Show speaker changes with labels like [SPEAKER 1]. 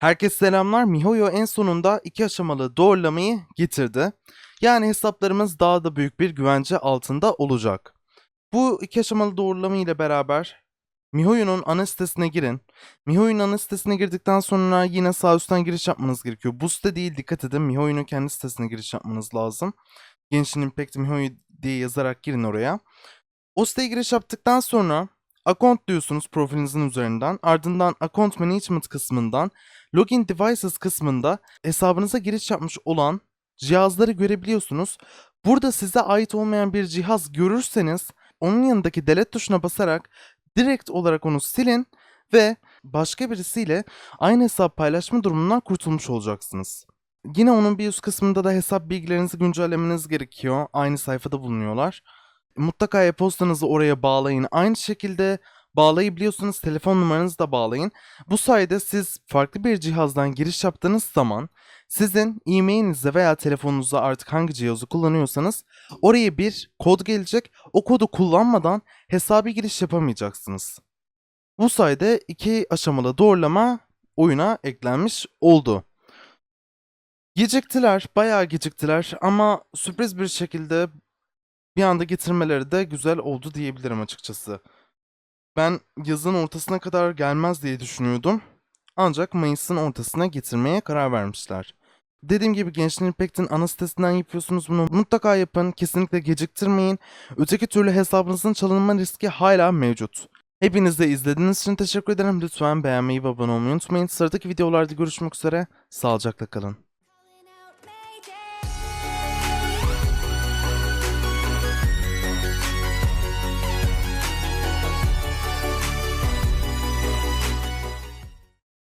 [SPEAKER 1] Herkese selamlar. MiHoYo en sonunda iki aşamalı doğrulamayı getirdi. Yani hesaplarımız daha da büyük bir güvence altında olacak. Bu iki aşamalı doğrulama ile beraber MiHoYo'nun ana sitesine girin. MiHoYo'nun ana sitesine girdikten sonra yine sağ üstten giriş yapmanız gerekiyor. Bu site değil dikkat edin. MiHoYo'nun kendi sitesine giriş yapmanız lazım. Genshin Impact MiHoYo diye yazarak girin oraya. O siteye giriş yaptıktan sonra account diyorsunuz profilinizin üzerinden. Ardından account management kısmından Login Devices kısmında hesabınıza giriş yapmış olan cihazları görebiliyorsunuz. Burada size ait olmayan bir cihaz görürseniz onun yanındaki delete tuşuna basarak direkt olarak onu silin ve başka birisiyle aynı hesap paylaşma durumundan kurtulmuş olacaksınız. Yine onun bir üst kısmında da hesap bilgilerinizi güncellemeniz gerekiyor. Aynı sayfada bulunuyorlar. Mutlaka e-postanızı oraya bağlayın. Aynı şekilde bağlayabiliyorsanız telefon numaranızı da bağlayın. Bu sayede siz farklı bir cihazdan giriş yaptığınız zaman sizin e-mailinize veya telefonunuza artık hangi cihazı kullanıyorsanız oraya bir kod gelecek. O kodu kullanmadan hesaba giriş yapamayacaksınız. Bu sayede iki aşamalı doğrulama oyuna eklenmiş oldu. Geciktiler, bayağı geciktiler ama sürpriz bir şekilde bir anda getirmeleri de güzel oldu diyebilirim açıkçası. Ben yazın ortasına kadar gelmez diye düşünüyordum. Ancak Mayıs'ın ortasına getirmeye karar vermişler. Dediğim gibi Genshin Impact'in ana sitesinden yapıyorsunuz bunu. Mutlaka yapın. Kesinlikle geciktirmeyin. Öteki türlü hesabınızın çalınma riski hala mevcut. Hepiniz de izlediğiniz için teşekkür ederim. Lütfen beğenmeyi ve abone olmayı unutmayın. Sıradaki videolarda görüşmek üzere. Sağlıcakla kalın.